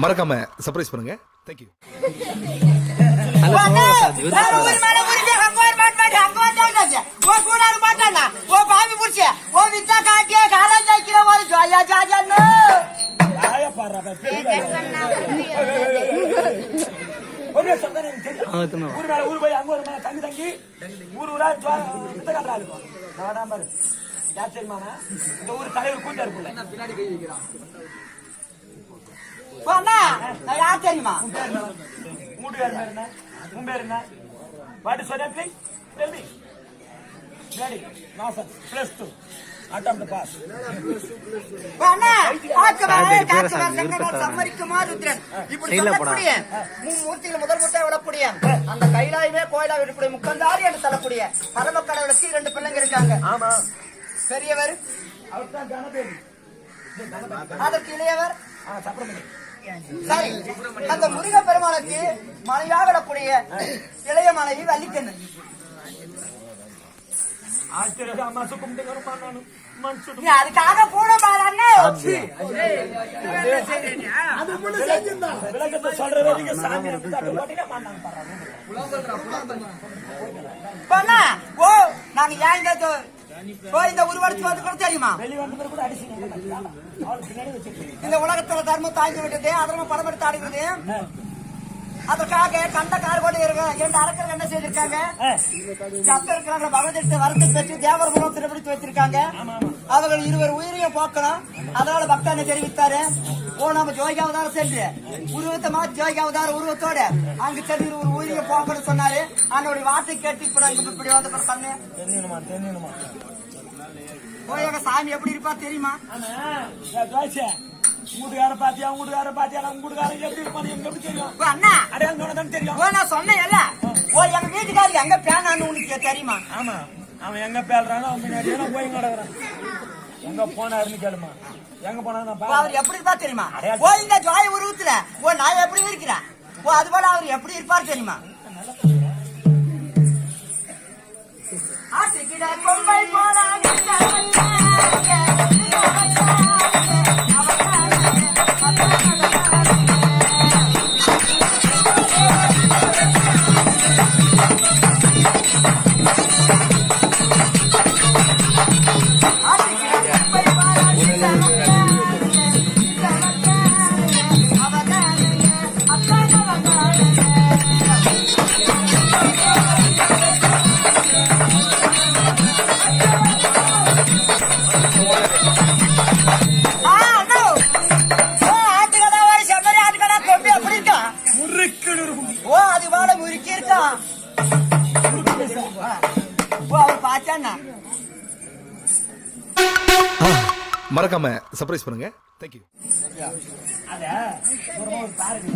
மறக்காம சர்ப்ரைஸ் பண்ணுங்க. தேங்க்யூ ஊர் மேல ஊர் போய் அங்க ஒரு மேல தங்கி தங்கி ஊர் ஊரா காட்டுறா இருக்கும் நான் பாரு யார் தெரியுமாண்ணா இந்த ஊர் தலைவர் கூட்டா இருக்குல்ல அண்ணா. யார் தெரியுமா? வீட்டுக்கார பேர் என்ன? உன் பேர் என்ன? What is your name tell me ready Nasar plus two அட்டம் த பாஸ் ஓ அண்ணா ஆக்கவாரே காக்கவார் சங்கங்கள் சம்மரிக்குமா ருத்ரன்? இப்படி சொல்லக்கூடிய மூர்த்தியில முதல் முட்டை விடக்கூடிய அந்த கைலாயமே கோயிலா விடக்கூடிய முக்கந்தாரி என்று சொல்லக்கூடிய பரம கடவுளுக்கு இரண்டு பிள்ளைங்க இருக்காங்க. ஆமா. பெரியவர் அவர் தான் கணபேரி அதற்கு இளையவர் ஆ சப்பரம் சரி அந்த முருக பெருமானுக்கு மனைவியாக விடக்கூடிய இளைய மனுஷன் நீ அதுக்காக கூட பாருன்னு ஓ நாங்க ஏன் இந்த தொ- ஓ இந்த உருவடிச்சு வந்து கூட தெரியுமா? வெளியே வந்து கூட வச்சிருக்கீங்க இந்த உலகத்துல தர்மம் தாங்கி விட்டது அதர்மம் படம் எடுத்து ஆடுகிறது அதற்காக கண்ட கார் கொண்டு இருக்க இரண்டு அரக்கர்கள் என்ன செய்திருக்காங்க? அப்ப இருக்கிறாங்க பகவதிட்டு வரத்தை பெற்று தேவர் மூலம் திருப்பிடித்து வச்சிருக்காங்க அவர்கள் இருவர் உயிரையும் போக்கணும் அதனால பக்தனை தெரிவித்தாரு? ஓ நம்ம ஜோகி அவதாரம் சென்று. உருவத்தை மாத்தி ஜோகி அவதார உருவத்தோட அங்கு சென்று இருவர் உயிரையும் போக்கணும் சொன்னாரு. அவனுடைய வார்த்தை கேட்டு இப்ப இப்படி வந்து பண்ணு எங்க சாமி எப்படி இருப்பா தெரியுமா? வீட்டுக்கார பாத்தியா வீட்டுக்கார பாத்தியா உங்க வீட்டுக்காரன் எப்படி இருப்பான்னு எப்படி தெரியும்? அண்ணா. அடையாளம் சொன்னதானே தெரியும். நான் சொன்னேன்ல. ஓ எங்க வீட்டுக்காரி எங்க பேனான்னு உனக்கு தெரியுமா? ஆமா. அவன் எங்க பேல்றானோ அவன் முன்னாடியே போய் கிடக்குறான் எங்க போனாருன்னு கேளுமா. எங்க போனா அவர் எப்படி இருப்பார் தெரியுமா? ஓ இந்த ஜோய் உருவத்துல. ஓ நான் எப்படி இருக்கிறேன்? ஓ அது போல அவர் எப்படி இருப்பார் தெரியுமா? ஆசைக்கிட கொம்பை பாச்சாண்ணா மறக்காம சர்ப்ரைஸ் பண்ணுங்க. தேங்க்யூ அத ஒரு ஒரு பாருங்க.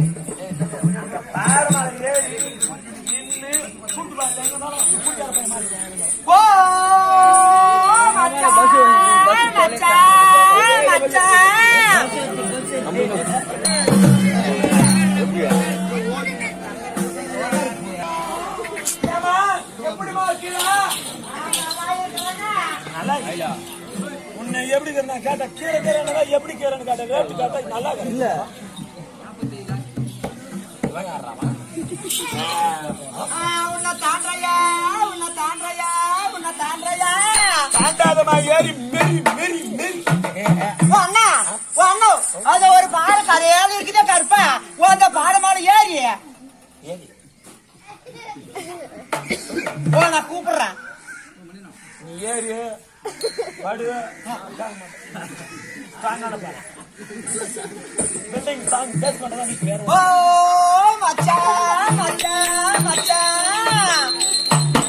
உன்னை எப்படி இருக்கிற கேட்ட கீரை கீரைன்னு எப்படி கீரைன்னு கேட்ட ரேட்டு கேட்டா நல்லா இல்ல. தாண்டாதமா ஏறி மெரி மெரி மெரி. அண்ணா அண்ணா அது ஒரு பாறை கரையால இருக்குதே கருப்பா. ஓ அந்த பாறை மேல ஏறி. ஓ நான் கூப்பிடுறேன். நீ ஏறி. பில்டிங் சாங் பேஸ் பண்றதா நீ வேற ஓ மச்சான் மச்சான் மச்சான்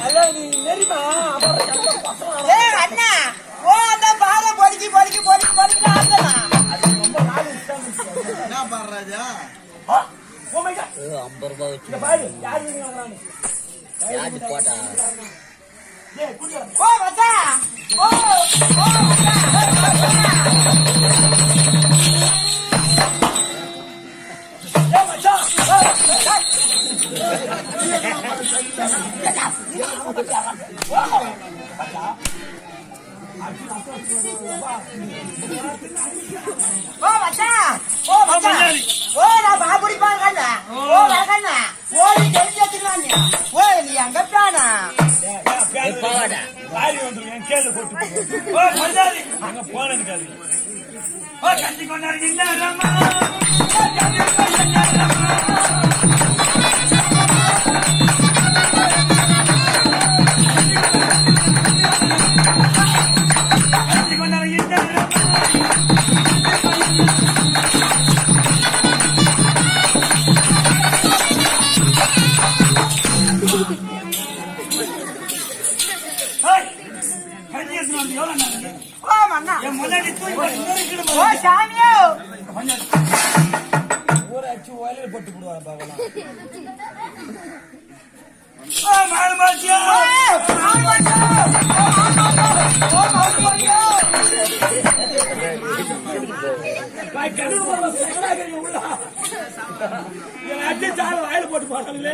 அல்ல நீ நெறிமா அப்புறம் எந்த பசங்க ஏ அண்ணா. ஓ அந்த பாறை பொறுக்கி பொறுக்கி பொறுக்கி பொறுக்கி ஆடுறான் அது ரொம்ப நாள் என்ன பண்றாஜா ஓ மை காட் ஐம்பது ரூபாய் வச்சு இங்க பாரு யார் வீங்க யாரு போட்டா? ஓ வச்சா ஓ ஓ ஓ வச்சா ஓ வச்சா ஓ நான் பாபுடி பாங்கண்ணா ஓ வரகண்ணா ஓ நீ தெரிஞ்சு வச்சுக்கலாம் ஓ நீ அங்க பிரானா லாரி வந்துடும் என் கேள்வி போட்டு அங்க போனதுக்கு கட்டி கொண்டாடுங்க ஓ. சாமியோ. ஊராட்சி ஓயில போட்டு போடுவாங்க பாக்கலாம் ஓ மாடுமாச்சியா சால வாயில போட்டு போறாங்களே.